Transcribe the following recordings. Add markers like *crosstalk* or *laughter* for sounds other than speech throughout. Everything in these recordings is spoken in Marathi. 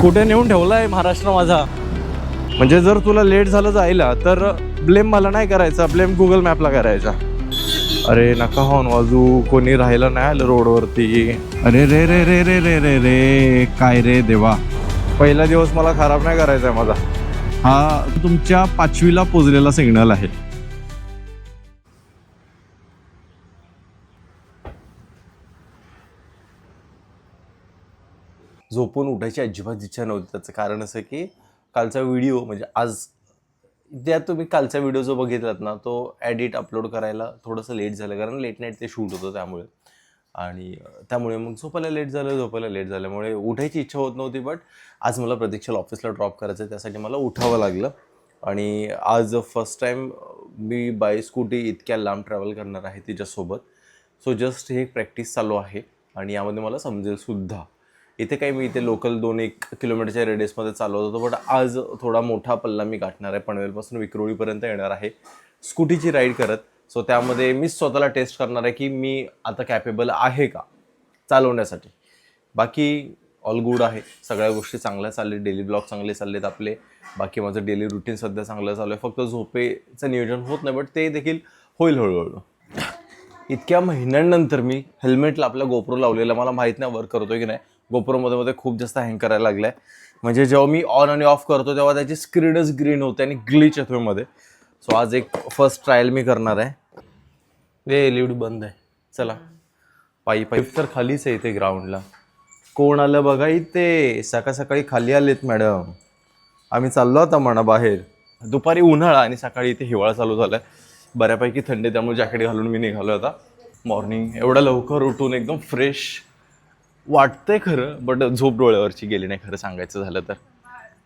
कुठे नेऊन ठेवला आहे महाराष्ट्र माझा? म्हणजे जर तुला लेट झालं जायला तर ब्लेम मला नाही करायचा ब्लेम गुगल मॅपला करायचा. अरे नका हॉर्न वाजू. कोणी राहायला नाही आलं रोडवरती. अरे रे रे रे रे रे रे रे. काय रे देवा? पहिला दिवस मला खराब नाही करायचा आहे माझा. हा तुमच्या पाचवीला पोचलेला सिग्नल आहे. झोपून उठायची अजिबात इच्छा नव्हती. त्याचं कारण असं की कालचा व्हिडिओ म्हणजे आज त्या तुम्ही कालचा व्हिडिओ जो बघितलात ना तो ॲडिट अपलोड करायला थोडंसं लेट झालं. कारण लेट नाईट ते शूट होतं त्यामुळे. आणि त्यामुळे मग झोपायला लेट झालं झोपायला लेट झाल्यामुळे उठायची इच्छा होत नव्हती. बट आज मला प्रतीक्षाला ऑफिसला ड्रॉप करायचं आहे त्यासाठी मला उठावं लागलं. आणि आज फर्स्ट टाईम मी बाय स्कूटी इतक्या लांब ट्रॅव्हल करणार आहे तिच्यासोबत. सो जस्ट हे प्रॅक्टिस चालू आहे. आणि यामध्ये मला समजेल सुद्धा. इथे काही मी इथे लोकल दोन एक किलोमीटरच्या रेडियसमध्ये चालवत होतो बट आज थोडा मोठा पल्ला मी गाठणार आहे. पनवेलपासून विक्रोळीपर्यंत येणार आहे. स्कूटीची राईड करत सो त्यामध्ये मी स्वतःला टेस्ट करणार आहे की मी आता कॅपेबल आहे का चालवण्यासाठी. बाकी ऑल गुड आहे. सगळ्या गोष्टी चांगल्या चालल्या डेली ब्लॉग चांगले चाललेत आपले. बाकी माझं डेली रुटीन सध्या चांगलं चालू आहे. फक्त झोपेचं नियोजन होत नाही बट ते देखील होईल हळूहळू. इतक्या महिन्यांनंतर मी हेल्मेटला आपल्या गोप्रो लावलेला मला माहीत नाही वर्क करतो की नाही. गोप्रोमध्ये मध्ये खूप जास्त हँग करायला लागलाय. म्हणजे जेव्हा मी ऑन आणि ऑफ करतो तेव्हा त्याची स्क्रीनच ग्रीन होते आणि ग्लिच येतो मध्ये. सो आज एक फर्स्ट ट्रायल मी करणार आहे. ए लिफ्ट बंद आहे. चला. पायी पायी. तर खालीच आहे इथे ग्राउंडला कोण आलं बघा इथे? सकाळ सकाळी खाली आलेत मॅडम आम्ही चाललो आता म्हणा बाहेर दुपारी उन्हाळा आणि सकाळी इथे हिवाळा चालू झाला आहे बऱ्यापैकी थंडी त्यामुळे जॅकेट घालून मी निघालो आता. मॉर्निंग एवढं लवकर उठून एकदम फ्रेश वाटतंय खरं बट झोप डोळ्यावरची गेली नाही खरं सांगायचं झालं तर.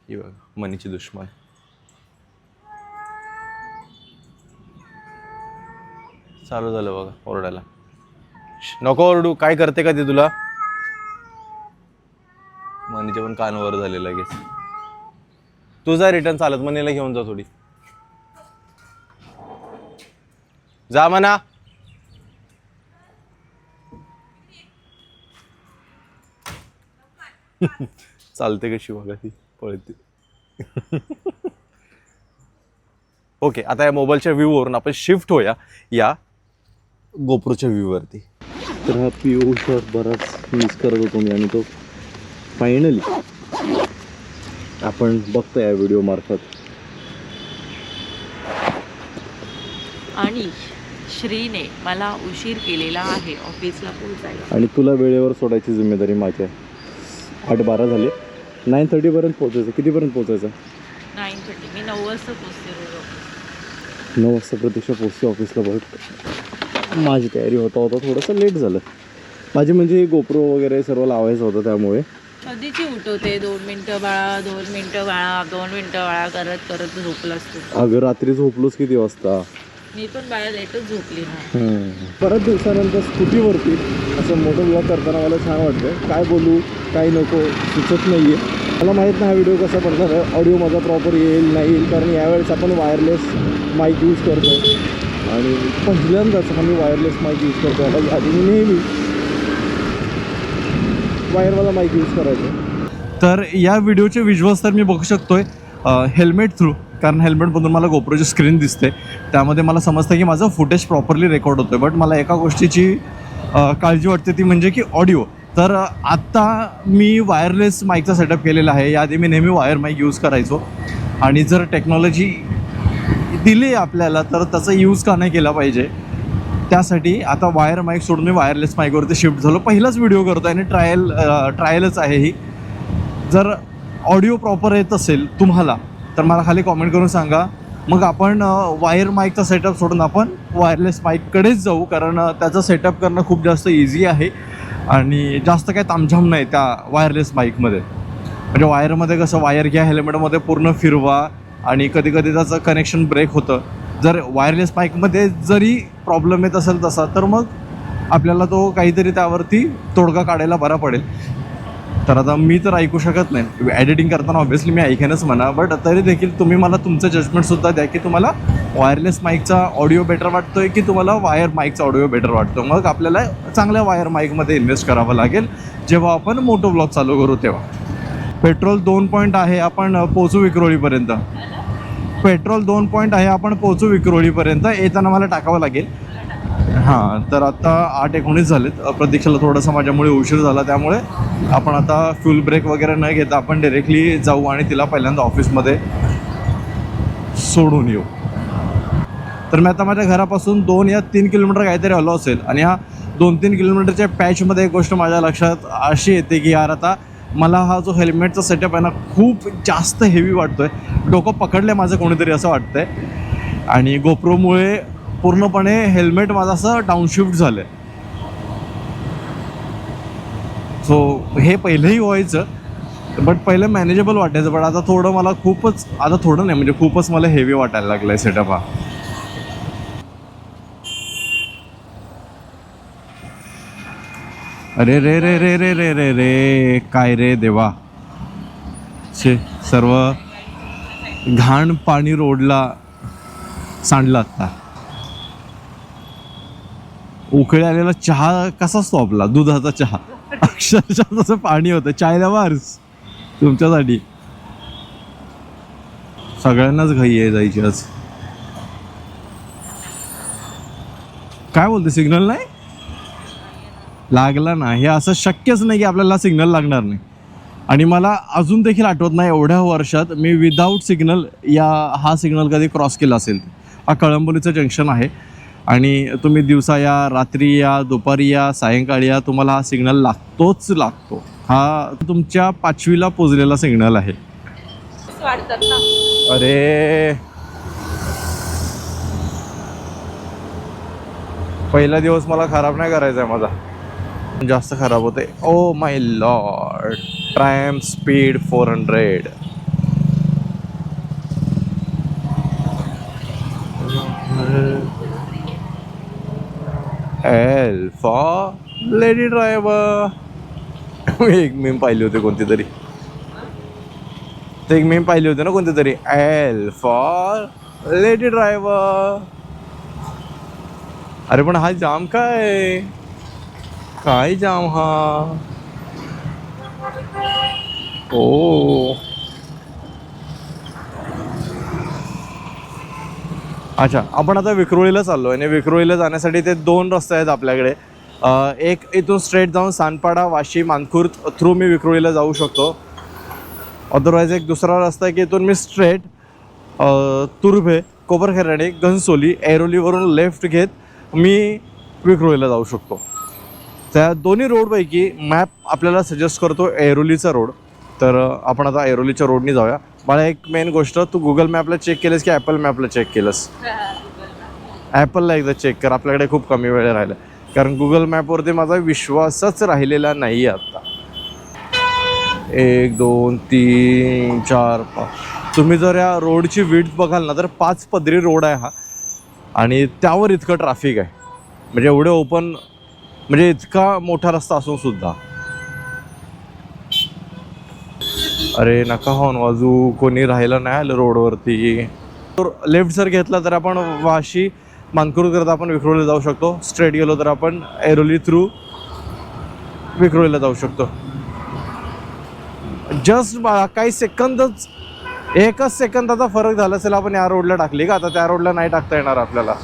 ही बघा मनीची दुश्मन. चालू झालं बघा ओरडायला. नको ओरडू काय करते का ते तुला? मनीचे पण कानवर झाले लगेच तुझा रिटर्न चालत मनीला घेऊन जा थोडी. जा म्हणा. *laughs* चालते कशी बघा ती पळते. ओके आता या मोबाईलच्या व्ह्यूवरून आपण शिफ्ट होऊया या गोप्रोच्या व्ह्यूवरती तर हा पी ओ शॉट बराच मिस करत होतो मी आणि तो फायनली आपण बघतो या व्हिडिओ मार्फत. आणि श्रीने मला उशीर केलेला आहे ऑफिसला पोहोचायला. आणि तुला वेळेवर सोडायची जिम्मेदारी माझी आहे. आठ बारा झाले. नाईन थर्टीपर्यंत पोहोचायचं. कितीपर्यंत पोहोचायचं? Nine thirty. मी नऊ वाजता पोहोचते रोज ऑफिस नऊ वाजता प्रतीक्षा पोहोचते ऑफिसला बघ. माझी तयारी होता होता थोडंसं लेट झालं. माझी म्हणजे गोप्रो वगैरे सर्व लावायचं होतं त्यामुळे. कधीची उठवते? दोन मिनटं बाळा दोन मिनटं बाळा दोन मिनटं बाळा करत करत झोपला असतो. अगं रात्री झोपलोच किती वाजता? मी पण बाळा लेटच झोपली ना परत दिवसानंतर स्कूटीवरती असं मोठं ब्लॉग करताना मला छान वाटतं काय बोलू काय नको सुचत नाही आहे मला माहीत नाही हा व्हिडिओ कसा पडणार आहे. ऑडिओ माझा प्रॉपर येईल नाही येईल. कारण यावेळेस आपण वायरलेस माईक यूज करतो आणि पहिल्यांदाच हा मी वायरलेस माईक यूज करतो आता आधी मी नेहमी वायरवाला माईक यूज करायचो. तर या व्हिडिओचे विज्युअल्स तर मी बघू शकतोय. हेल्मेट थ्रू कारण हेल्मेटमधून मला गोप्रोची स्क्रीन दिसते. त्यामध्ये मला समजतं की माझं फुटेज प्रॉपरली रेकॉर्ड होतोय. बट मला एका गोष्टीची काळजी वाटते ती म्हणजे की ऑडिओ तर आत्ता मी वायरलेस माईकचा सेटअप केलेला आहे. याआधी मी नेहमी वायर माईक यूज करायचो. आणि जर टेक्नॉलॉजी दिली आपल्याला तर त्याचा यूज का नाही केला पाहिजे? त्यासाठी आता वायर माईक सोडून मी वायरलेस माईकवरती शिफ्ट झालो. पहिलाच व्हिडिओ करतो आणि ट्रायल ट्रायलच आहे ही. जर ऑडिओ प्रॉपर येत असेल तुम्हाला तर मला खाली कॉमेंट करून सांगा. मग आपण वायर माईकचा सेटअप सोडून आपण वायरलेस माईककडेच जाऊ. कारण त्याचं सेटअप करणं खूप जास्त इझी आहे. आणि जास्त काय तामझाम नाही त्या वायरलेस माईकमध्ये म्हणजे वायरमध्ये कसं वायर घ्या हेल्मेटमध्ये पूर्ण फिरवा. आणि कधी कधी त्याचं कनेक्शन ब्रेक होतं. जर वायरलेस माईकमध्ये जरी प्रॉब्लेम येत असेल तसा तर मग आपल्याला तो काहीतरी त्यावरती तोडगा काढायला बरा पडेल. तर आता मी तर ऐकू शकत नाही. एडिटिंग करताना ऑब्व्हियसली मी ऐकेनच म्हणा बट तरी देखील तुम्ही मला तुमचं जजमेंटसुद्धा द्या की तुम्हाला वायरलेस माईकचा ऑडिओ बेटर वाटतो आहे की तुम्हाला वायर माईकचा ऑडिओ बेटर वाटतो मग आपल्याला चांगल्या वायर माईकमध्ये इन्व्हेस्ट करावं लागेल. जेव्हा आपण मोटो ब्लॉग चालू करू तेव्हा. पेट्रोल दोन पॉईंट आहे आपण पोचू विक्रोळीपर्यंत. पेट्रोल दोन पॉईंट आहे आपण पोचू विक्रोळीपर्यंत. येताना मला टाकावं लागेल. हां तर आता आठ एकोणीस झालेत. अ, प्रतीक्षाला थोडासा माझ्यामुळे उशीर झाला त्यामुळे आपण आता फ्यूल ब्रेक वगैरे न घेता आपण डिरेक्टली जाऊ आणि तिला पहिल्यांदा ऑफिसमध्ये सोडून येऊ. तर मी आता माझ्या घरापासून दोन या तीन किलोमीटर काहीतरी आलो असेल आणि हा दोन तीन किलोमीटरच्या पॅचमध्ये एक गोष्ट माझ्या लक्षात अशी येते की यार आता मला हा जो हेल्मेटचा सेटअप आहे ना खूप जास्त हेवी वाटतो आहे डोकं पकडलं माझं कोणीतरी असं वाटतं आहे आणि गोप्रोमुळे पूर्णपणे हेल्मेट माझं असं डाऊनशिफ्ट झालं आहे सो हे पहिलंही व्हायचं बट पहिलं मॅनेजेबल वाटायचं पण आता थोडं मला खूपच आता थोडं नाही म्हणजे खूपच मला हेवी वाटायला लागलं आहे सेटअप हा. अरे रे रे रे रे रे रे रे काय रे देवा. छे सर्व घाण पाणी रोडला सांडलं आता. उकळी आलेला चहा कसा असतो आपला दुधाचा चहा. अक्षरशः तसं पाणी होतं. चायला वार्स. तुमच्यासाठी. सगळ्यांनाच घाई आहे जायची आज. काय बोलते? सिग्नल नाही? लागला ना हे असं शक्यच नाही की आपल्याला सिग्नल लागणार नाही. आणि मला अजून देखील आठवत नाही एवढ्या वर्षात मी विदाऊट सिग्नल या हा सिग्नल कधी क्रॉस केला असेल. हा कळंबोलीचं जंक्शन आहे. आणि तुम्ही दिवसा या रात्री या दुपारी या सायंकाळी या तुम्हाला हा सिग्नल लागतोच लागतो. हा तुमच्या पाचवीला पोचलेला सिग्नल आहे. अरे! पहिला दिवस मला खराब नाही करायचा आहे माझा. जास्त खराब होते oh my lord ट्रायम speed four hundred L for lady driver एक मीम पाहिली होती कोणती तरी. ते एक मीम पाहिली होती ना कोणती तरी. एल फॉर लेडी ड्रायव्हर अरे पण हा जाम काय? काय जाम हा? ओ. अच्छा आपण आता विक्रोळीला चाललो आहे आणि विक्रोळीला जाण्यासाठी ते दोन रस्ते आहेत आपल्याकडे. एक इथून स्ट्रेट जाऊन सानपाडा वाशी मानखुर्द थ्रू मी विक्रोळीला जाऊ शकतो. अदरवाईज एक दुसरा रस्ता आहे की इथून मी स्ट्रेट तुर्भे कोपरखेराडे घनसोली ऐरोलीवरून लेफ्ट घेत मी विक्रोळीला जाऊ शकतो. त्या दोन्ही रोडपैकी मॅप आपल्याला सजेस्ट करतो ऐरोलीचा रोड तर आपण आता ऐरोलीच्या रोडनी जाऊया. मला एक मेन गोष्ट तू गुगल मॅपला चेक केलंस की ॲपल मॅपला चेक केलंस? ॲपलला एकदा चेक कर आपल्याकडे खूप कमी वेळ राहिला. कारण गुगल मॅपवरती माझा विश्वासच राहिलेला नाही आहे आत्ता एक दोन तीन चार पाच. तुम्ही जर या रोडची वीट बघाल ना तर पाच पदरी रोड आहे हा. आणि त्यावर इतकं ट्रॅफिक आहे. म्हणजे एवढे ओपन म्हणजे इतका मोठा रस्ता असून सुद्धा. अरे नका हॉन वाजू कोणी राहिलं नाही आलं रोडवरती. लेफ्ट जर घेतला तर आपण वाशी मानकुरकरता आपण विक्रोळीला जाऊ शकतो. स्ट्रेट गेलो तर आपण ऐरोली थ्रू विक्रोळीला जाऊ शकतो. जस्ट काही सेकंदच एकच सेकंदाचा फरक झाला असेल आपण या रोडला टाकली का? आता त्या रोडला नाही टाकता येणार आपल्याला.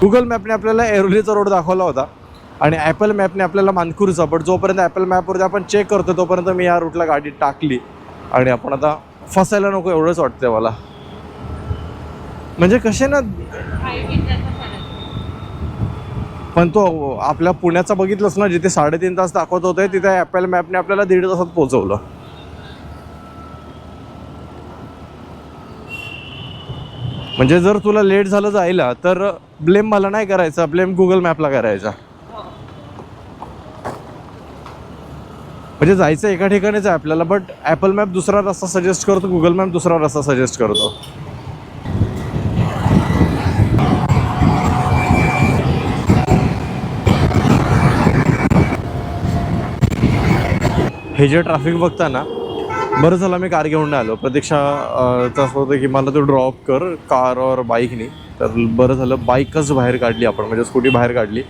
गुगल मॅपने आपल्याला एरोलीचा रोड दाखवला होता. आणि ॲपल मॅपने आपल्याला मानकुरचा पण जोपर्यंत ॲपल मॅपवरती आपण चेक करतो तोपर्यंत मी या रूटला गाडी टाकली. आणि आपण आता फसायला नको एवढंच वाटतंय मला. म्हणजे कसे ना पण तो आपल्या पुण्याचा बघितलंच ना जिथे साडेतीन तास दाखवत होते तिथे ॲपल मॅपने आपल्याला दीड तासात पोहोचवलं. म्हणजे जर तुला लेट झालं जायला तर ब्लेम मला नाही करायचा ब्लेम गुगल मॅपला करायचा. म्हणजे जायचं एका ठिकाणीच आहे आपल्याला बट ॲपल मॅप दुसरा रस्ता सजेस्ट करतो गुगल मॅप दुसरा रस्ता सजेस्ट करतो. हे जे ट्रॅफिक बघताना बरं झालं मी कार घेऊन आलो. प्रतीक्षा तसं असं होतं की मला तू ड्रॉप कर कार और बाईकनी तर बरं झालं बाईकच बाहेर काढली आपण म्हणजे स्कूटी बाहेर काढली.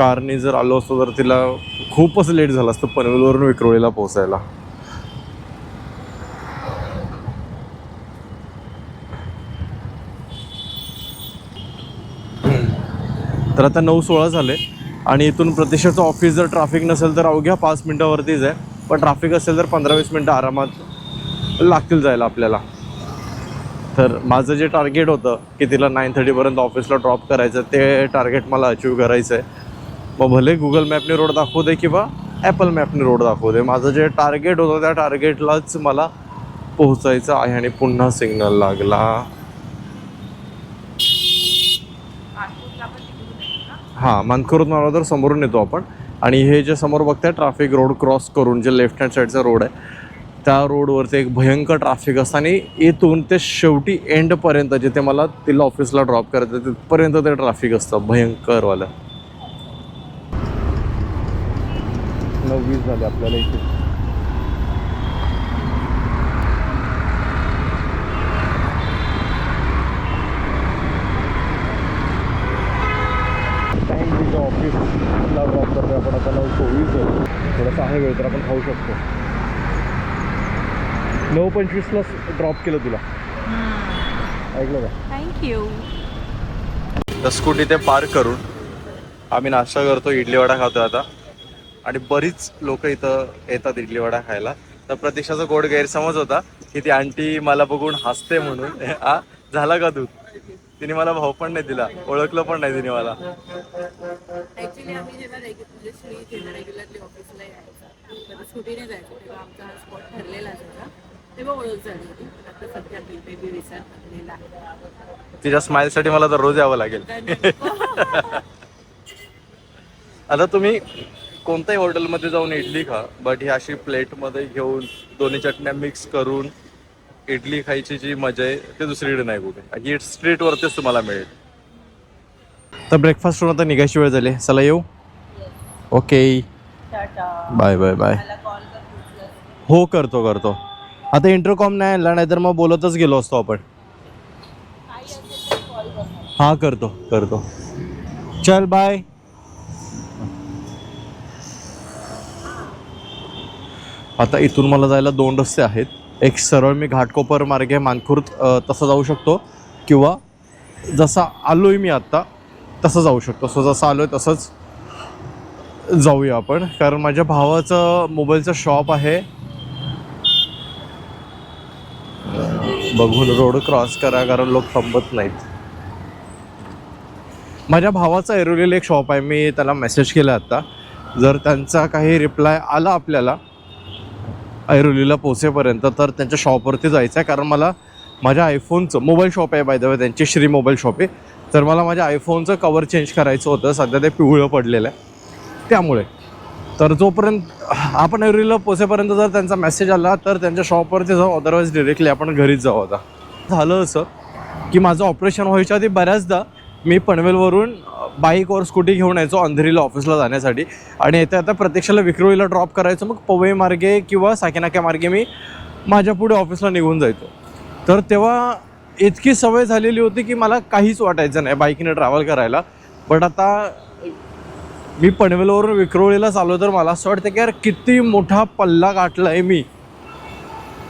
कारने जर आलो असतो तर तिला खूपच लेट झाला असतं पनवेलवरून विक्रोळीला पोहोचायला. तर आता नऊ सोळा झाले आणि इथून प्रतिष्ठेचं ऑफिस जर ट्रॅफिक नसेल तर अवघ्या पाच मिनटावरतीच आहे. पण ट्रॅफिक असेल तर पंधरा वीस मिनटं आरामात लागतील जायला आपल्याला. तर माझं जे टार्गेट होतं की तिला नाईन थर्टीपर्यंत ऑफिसला ड्रॉप करायचं ते टार्गेट मला अचीव करायचं आहे. मग भले गुगल मॅपने रोड दाखवू दे किंवा ॲपल मॅपने रोड दाखवू दे. माझं जे टार्गेट होतं त्या टार्गेटलाच मला पोहोचायचं आहे आणि पुन्हा सिग्नल लागला. हां मानखुरून मला तर समोरून येतो आपण. आणि हे जे समोर बघताय ट्रॅफिक रोड क्रॉस करून जे लेफ्ट हँड साईडचा रोड आहे त्या रोडवरती एक भयंकर ट्रॅफिक असतं आणि इथून ते शेवटी एंडपर्यंत जिथे मला तिला ऑफिसला ड्रॉप करायचं तिथपर्यंत ते ट्रॅफिक असतं. भयंकरवालं. नववीस झाले आपल्याला इथे. ऑफिसला ड्रॉप करतोय आपण आता नऊ चोवीस झालं थोडंसं आहे वेळ तर आपण खाऊ शकतो. नऊ पंचवीसला ड्रॉप केलं तुला. ऐकलं का? थँक्यू तर स्कूटी ते पार्क करून आम्ही नाश्ता करतो इडली वडा खातो आता. आणि बरीच लोक इथं येतात इडली वडा खायला. तर प्रतीक्षाचा गोड गैरसमज होता की ती आंटी मला बघून हसते म्हणून. *laughs* आ झाला का दूध? तिने मला भाव पण नाही दिला. ओळखलं पण नाही तिने मला. म्हणजे तिच्या स्माईलसाठी मला तर रोज यावं लागेल. *laughs* आता तुम्ही कोणत्याही हॉटेलमध्ये जाऊन इडली खा बट ही अशी प्लेटमध्ये घेऊन दोन्ही चटण्या मिक्स करून इडली खायची जी मजा आहे ते दुसरीकडे नाही कुठे. ही स्ट्रीटवरतीच तुम्हाला मिळेल. तर ब्रेकफास्टवरून आता निघायची वेळ झाली. चला येऊ? Okay tata bye bye bye मला कॉल कर पुढचं. हो करतो करतो. आता इंटरकॉम नाही आणला नाही तर मग बोलतच गेलो असतो आपण. हा करतो करतो. चल बाय आता इथून मला जायला दोन रस्ते आहेत. एक सरळ मी घाटकोपर मार्गे मानखुर्द तसं जाऊ शकतो. किंवा जसा आलो आहे मी आत्ता तसं जाऊ शकतो. सो जसं आलो आहे तसंच जाऊया आपण. कारण माझ्या भावाचं मोबाईलचं शॉप आहे. बघून रोड क्रॉस करा कारण लोक थांबत नाहीत. माझ्या भावाचा एरोलेलं एक शॉप आहे. मी त्याला मेसेज केला आता. जर त्यांचा काही रिप्लाय आला आपल्याला ऐरोलीला पोचेपर्यंत तर त्यांच्या शॉपवरती जायचं आहे कारण मला माझ्या आयफोनचं मोबाईल शॉप आहे बाय द वे त्यांची श्री मोबाईल शॉप आहे. तर मला माझ्या आयफोनचं कवर चेंज करायचं होतं. सध्या ते पिवळं पडलेलं आहे. त्यामुळे. तर जोपर्यंत आपण ऐरोलीला पोचेपर्यंत जर त्यांचा मेसेज आला तर त्यांच्या शॉपवरती जाऊ अदरवाईज डिरेक्टली आपण घरीच जाऊ आता. झालं असं की माझं ऑपरेशन व्हायच्या आधी बऱ्याचदा मी पनवेलवरून बाईक और स्कूटी घेऊन यायचो अंधेरीला ऑफिसला जाण्यासाठी. आणि येत्या आता प्रत्यक्षाला विक्रोळीला ड्रॉप करायचो मग पवई मार्गे किंवा साकेनाक्या मार्गे मी माझ्या पुढे ऑफिसला निघून जायचो. तर तेव्हा इतकी सवय झालेली होती की मला काहीच वाटायचं नाही बाईकने ट्रॅव्हल करायला. बट आता मी पनवेलवरून विक्रोळीला चाललो तर मला असं वाटतं की यार किती मोठा पल्ला गाठला आहे मी.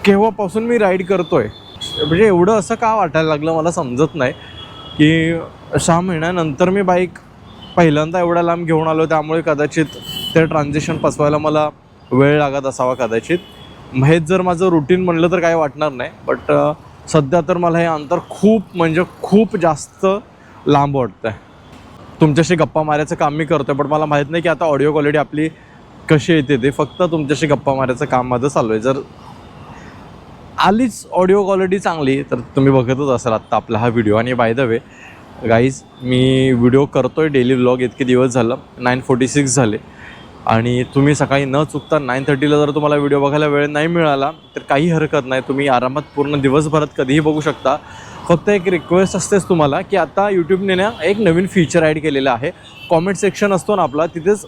केव्हापासून मी राईड करतो आहे म्हणजे एवढं असं का वाटायला लागलं मला समजत नाही. की सहा महिन्यानंतर मी बाईक पहिल्यांदा एवढ्या लांब घेऊन आलो त्यामुळे कदाचित ते ट्रान्झिशन पचवायला मला वेळ लागत असावा कदाचित. हेच जर माझं रुटीन म्हणलं तर काही वाटणार नाही बट सध्या तर मला हे अंतर खूप म्हणजे खूप जास्त लांब वाटतं आहे तुमच्याशी गप्पा मारायचं काम मी आहे पण मला माहीत नाही की आता ऑडिओ क्वालिटी आपली कशी येते ते फक्त तुमच्याशी गप्पा मारायचं काम माझं चालू आहे. जर आलीच ऑडिओ क्वालिटी चांगली तर तुम्ही बघतच असाल आत्ता आपला हा व्हिडिओ आणि बाय द वे गाईज मी व्हिडिओ करतोय डेली व्लॉग इतके दिवस झालं. नाईन फोर्टी सिक्स झाले. आणि तुम्ही सकाळी न चुकता नाईन थर्टीला जर तुम्हाला व्हिडिओ बघायला वेळ नाही मिळाला तर काही हरकत नाही. तुम्ही आरामात पूर्ण दिवसभरात कधीही बघू शकता. फक्त एक रिक्वेस्ट असतेच तुम्हाला की आता यूट्यूबने ना एक नवीन फीचर ॲड केलेलं आहे. कॉमेंट सेक्शन असतो ना आपला तिथेच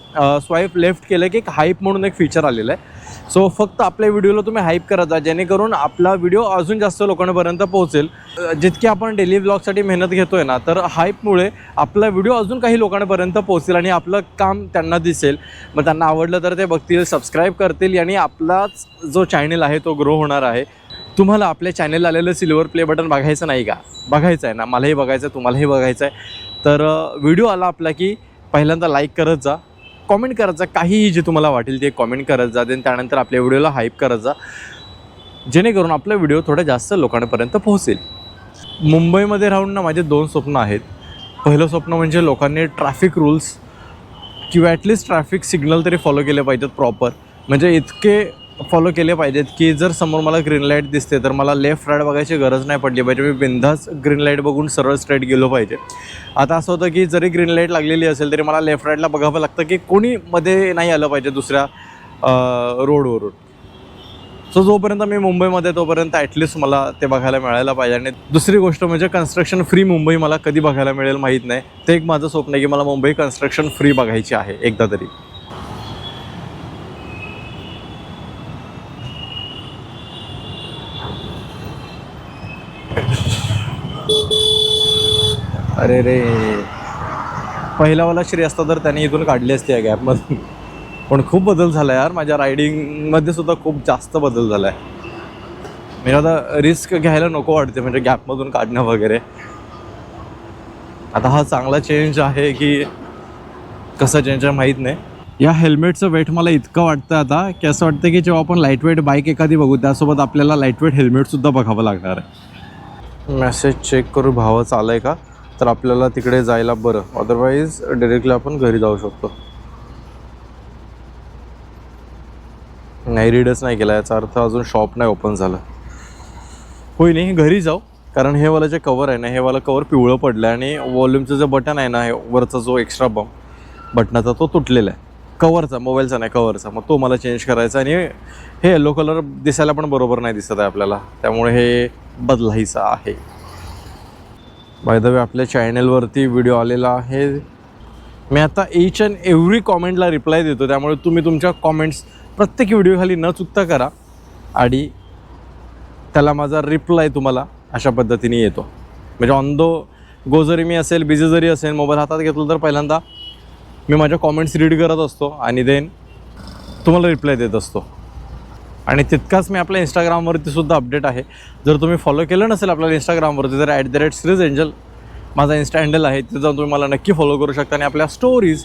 स्वाईप लेफ्ट केलं की एक हाईप म्हणून एक फीचर आलेलं आहे. सो फक्त आपल्या व्हिडिओला तुम्ही हाईप करत जा जेणेकरून आपला व्हिडिओ अजून जास्त लोकांपर्यंत पोहोचेल. जितकी आपण डेली ब्लॉगसाठी मेहनत घेतो आहे ना तर हाईपमुळे आपला व्हिडिओ अजून काही लोकांपर्यंत पोहोचेल आणि आपलं काम त्यांना दिसेल. मग त्यांना आवडलं तर ते बघतील सबस्क्राईब करतील आणि आपलाच जो चॅनल आहे तो ग्रो होणार आहे. तुम्हाला आपल्या चॅनल आलेलं सिल्वर प्ले बटन बघायचं नाही का? बघायचं आहे ना? मलाही बघायचं आहे तुम्हालाही बघायचं आहे. तर व्हिडिओ आला आपला की पहिल्यांदा लाईक करत जा. कॉमेंट करत जा. काहीही जे तुम्हाला वाटेल ते कॉमेंट करत जा. देन त्यानंतर आपल्या व्हिडिओला हाईप करत जा. जेणेकरून आपला व्हिडिओ थोड्या जास्त लोकांपर्यंत पोहोचेल. मुंबईमध्ये राहून ना माझे दोन स्वप्न आहेत. पहिलं स्वप्न म्हणजे लोकांनी ट्रॅफिक रूल्स किंवा ॲटलिस्ट ट्रॅफिक सिग्नल तरी फॉलो केले पाहिजेत प्रॉपर म्हणजे इतके फॉलो केले पाहिजेत की जर समोर मला ग्रीन लाइट दिसते तर मला लेफ्ट राईट बघायची गरज नाही पडली पाहिजे. मी बिंदास ग्रीन लाइट बघून सरळ स्ट्रेट गेलो पाहिजे. आता असं होतं की जरी ग्रीन लाइट लागलेली असेल तरी मला लेफ्ट राईटला बघावं लागतं की कोणी मध्ये नाही आलं पाहिजे दुसऱ्या रोडवरून सो जोपर्यंत मी मुंबईमध्ये तोपर्यंत ॲटलिस्ट मला ते बघायला मिळायला पाहिजे. आणि दुसरी गोष्ट म्हणजे कन्स्ट्रक्शन फ्री मुंबई मला कधी बघायला मिळेल माहीत नाही. ते एक माझं स्वप्न आहे की मला मुंबई कन्स्ट्रक्शन फ्री बघायची आहे एकदा तरी. अरे रे. पहिलावाला श्री असता तर त्याने इथून काढली असती या गॅपमधून. पण खूप बदल झाला यार. माझ्या रायडिंगमध्ये सुद्धा खूप जास्त बदल झाला आहे. मी आता रिस्क घ्यायला नको वाटते म्हणजे गॅपमधून काढणं वगैरे. आता हा चांगला चेंज आहे की कसा चेंज आहे माहीत नाही. या हेल्मेटचं वेट मला इतकं वाटतं आता की असं वाटतं की जेव्हा आपण लाइट वेट बाईक एखादी बघू त्यासोबत आपल्याला लाइट वेट हेल्मेटसुद्धा बघावं लागणार आहे. मेसेज चेक करू भावा आलं आहे का? तर आपल्याला तिकडे जायला बरं. अदरवाईज डिरेक्टली आपण घरी जाऊ शकतो. नाही रीडच नाही केला. याचा अर्थ अजून शॉप नाही ओपन झालं. होई नाही घरी जाऊ. कारण हे वाला जे कवर आहे ना हे वाला कवर पिवळं पडलं आहे आणि वॉल्यूमचं जे बटन आहे ना हे वरचा जो एक्स्ट्रा बम बटनाचा तो तुटलेला आहे. कवरचा मोबाईलचा नाही कवरचा मग तो मला चेंज करायचा आणि हे येलो कलर दिसायला पण बरोबर नाही दिसत आहे आपल्याला. त्यामुळे हे बदलायचं आहे. बाय द वे आपल्या चॅनलवरती व्हिडिओ आलेला आहे. मी आता एच अँड एव्हरी कॉमेंटला रिप्लाय देतो. त्यामुळे तुम्ही तुमच्या कॉमेंट्स प्रत्येक व्हिडिओखाली न चुकता करा. आणि त्याला माझा रिप्लाय तुम्हाला अशा पद्धतीने येतो. म्हणजे ऑन दो गो जरी मी असेल बिझी जरी असेल मोबाईल हातात घेतलं तर पहिल्यांदा मी माझ्या कॉमेंट्स रीड करत असतो. आणि देन तुम्हाला रिप्लाय देत असतो. आणि तितकाच मी आपल्या इंस्टाग्रामवरती सुद्धा अपडेट आहे. जर तुम्ही फॉलो केलं नसेल आपल्याला इंस्टाग्रामवरती तर at the rate series angel माझा इन्स्टा हँडल आहे. तिथे जाऊन तुम्ही मला नक्की फॉलो करू शकता आणि आपल्या स्टोरीज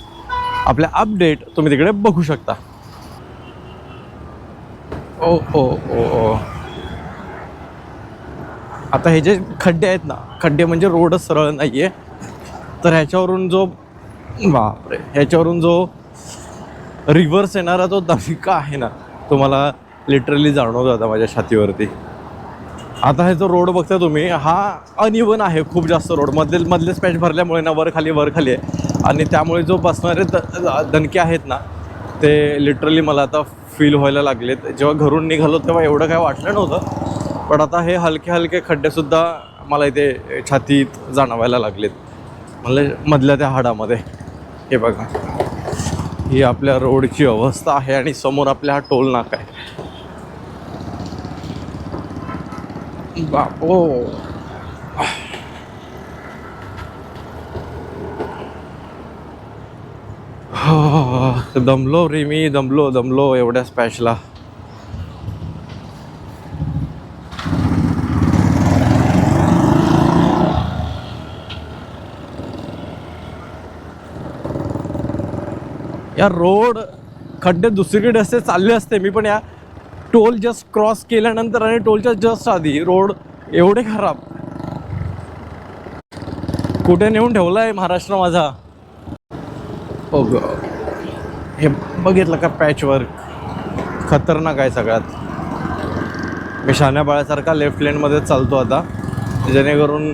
आपल्या अपडेट तुम्ही तिकडे बघू शकता. ओ ओ ओ ओ. आता हे जे खड्डे आहेत ना खड्डे म्हणजे रोडच सरळ नाही आहे तर ह्याच्यावरून जो बापरे ह्याच्यावरून जो रिव्हर्स येणारा जो दमिका आहे ना तो मला लिटरली जाणवतो आता माझ्या छातीवरती. आता हे जो रोड बघता तुम्ही हा अनइवन आहे खूप जास्त रोड. मधले मधले स्पॅच भरल्यामुळे ना वर खाली वर खाली आहे. आणि त्यामुळे जो बसणारे द दणके आहेत ना ते लिटरली मला आता फील व्हायला लागलेत. जेव्हा घरून निघालो तेव्हा एवढं काय वाटलं नव्हतं. पण आता हे हलके हलके खड्डेसुद्धा मला इथे छातीत जाणवायला लागलेत. म्हणजे मधल्या त्या हाडामध्ये. हे बघा. ही आपल्या रोडची अवस्था आहे आणि समोर आपल्या हा टोल नाका आहे. बापो *sighs* दमलो रे मी दमलो दमलो एवढ्या स्पॅशला या रोड खड्डे दुसरीकडे असे चालले असते मी पण या टोल जस्ट क्रॉस केल्यानंतर आणि टोलच्या जस्ट आधी रोड एवढे खराब. कुठे नेऊन ठेवला आहे महाराष्ट्र माझा? ओ ग हे बघितलं का पॅच वर्क खतरनाक आहे सगळ्यात. मी शान्या बाळासारखा लेफ्ट लेनमध्ये चालतो आता. जेणेकरून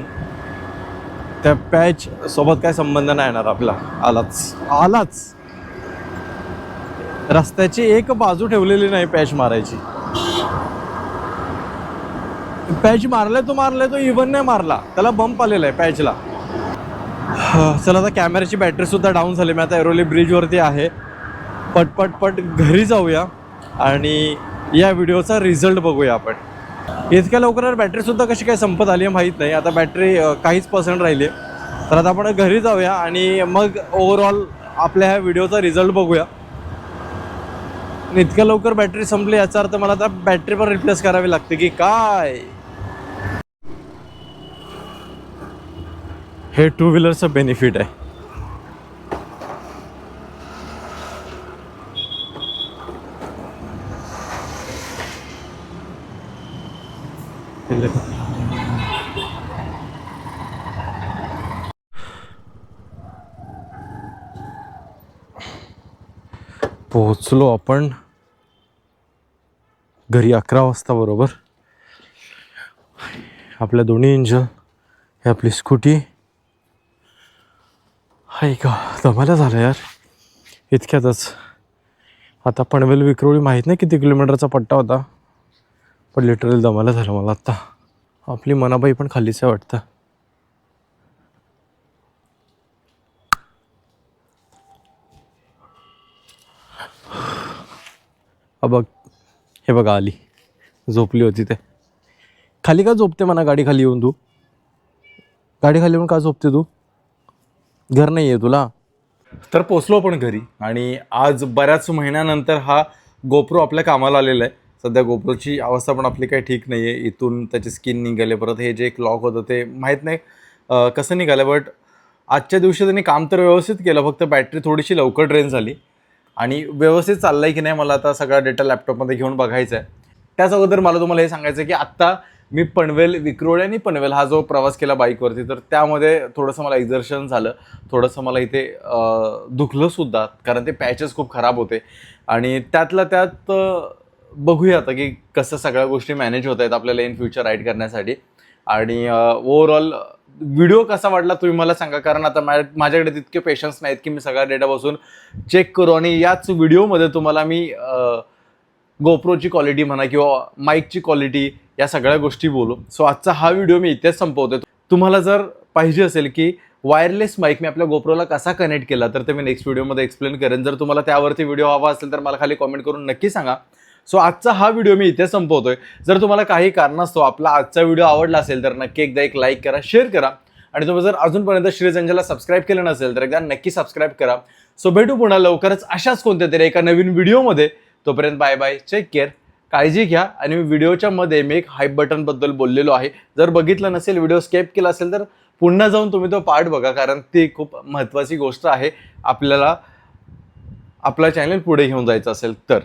त्या पॅच सोबत काय संबंध नाही येणार आपला. आलाच. आलाच. रस्त्याची एक बाजू ठेवलेली नाही पॅच मारायची. पॅच मारलाय तो मारलाय तो इव्हन नाही मारला. त्याला बंप आलेला आहे पॅचला. चला आता कॅमेऱ्याची बॅटरी सुद्धा डाऊन झाली. मी आता एरोली ब्रिजवरती आहे. पट पट घरी जाऊया. आणि या व्हिडिओचा रिझल्ट बघूया आपण. इतक्या लवकर बॅटरी सुद्धा कशी काय संपत आली आहे माहीत नाही. आता बॅटरी काहीच पर्सेंट राहिली. आहे तर आता आपण घरी जाऊया आणि मग ओव्हरऑल आपल्या ह्या व्हिडिओचा रिझल्ट बघूया. इतक्या लवकर बॅटरी संपली याचा अर्थ मला आता बॅटरी पण रिप्लेस करावी लागते की काय? हे टू व्हीलरचं बेनिफिट आहे. पोहोचलो आपण घरी अकरा वाजता बरोबर. आपल्या दोन्ही इंजन हे आपली स्कूटी हाय का? दमायला झालं यार. इतक्यातच. आता पनवेल विक्रोळी माहीत नाही किती किलोमीटरचा पट्टा होता. पण लिटरली दमायला झालं मला आत्ता आपली मनाबाई पण खालीच आहे वाटतं. बघ हे बघा आली. झोपली होती ते. खाली का झोपते म्हणा? गाडी खाली येऊन तू. गाडी खाली येऊन का झोपते तू? घर नाही आहे तुला? तर पोचलो पण घरी. आणि आज बऱ्याच महिन्यानंतर हा गोप्रो आपल्या कामाला आलेला आहे. सध्या गोप्रोची अवस्था पण आपली काही ठीक नाही आहे इथून त्याची स्किन निघाले परत हे जे एक लॉक होतं ते माहीत नाही कसं निघालं बट आजच्या दिवशी त्यांनी काम तर व्यवस्थित केलं फक्त बॅटरी थोडीशी लवकर ड्रेन झाली. आणि व्यवस्थित चाललं आहे की नाही मला आता सगळा डेटा लॅपटॉपमध्ये घेऊन बघायचा आहे त्याच अगोदर मला तुम्हाला हे सांगायचं आहे की आत्ता मी पनवेल विक्रोळी आणि पनवेल हा जो प्रवास केला बाईकवरती तर त्यामध्ये थोडंसं मला एक्झर्शन झालं. थोडंसं मला इथे दुखलंसुद्धा दुखलं सुद्धा कारण ते पॅचेस खूप खराब होते. आणि त्यातल्या त्यात बघूया आता की कसं सगळ्या गोष्टी मॅनेज होत आहेत आपल्याला इन फ्युचर राईड करण्यासाठी. आणि ओव्हरऑल व्हिडिओ कसा वाटला तुम्ही मला सांगा कारण आता मा माझ्याकडे तितके पेशन्स नाहीत की मी सगळा डेटा बसून चेक करू. आणि याच व्हिडिओमध्ये तुम्हाला मी गोप्रोची क्वालिटी म्हणा किंवा माईकची क्वालिटी या सगळ्या गोष्टी बोलू. सो आजचा हा व्हिडिओ मी इथेच संपवतो तुम्हाला जर पाहिजे असेल की वायरलेस माईक मी आपल्या गोप्रोला कसा कनेक्ट केला तर ते मी नेक्स्ट व्हिडिओमध्ये एक्सप्लेन करेन. जर तुम्हाला त्यावरती व्हिडिओ हवा असेल तर मला खाली कॉमेंट करून नक्की सांगा. सो आजचा हा व्हिडिओ मी इथे संपवतोय. जर तुम्हाला काही कारणास्तव आपला आजचा व्हिडिओ आवडला असेल तर नक्की एकदा एक लाईक करा शेअर करा. आणि तुम्ही जर अजूनपर्यंत श्रीजंजला सबस्क्राईब केलं नसेल तर एकदा नक्की सबस्क्राईब करा. सो भेटू पुन्हा लवकरच अशाच कोणत्या तरी एका नवीन व्हिडिओमध्ये. तोपर्यंत बाय बाय टेक केअर काळजी घ्या. आणि मी व्हिडिओच्या मध्ये मी एक हाईप बटनबद्दल बोललेलो आहे. जर बघितलं नसेल व्हिडिओ स्केप केला असेल तर पुन्हा जाऊन तुम्ही तो पार्ट बघा कारण ती खूप महत्त्वाची गोष्ट आहे. आपल्याला आपला चॅनल पुढे घेऊन जायचं असेल तर.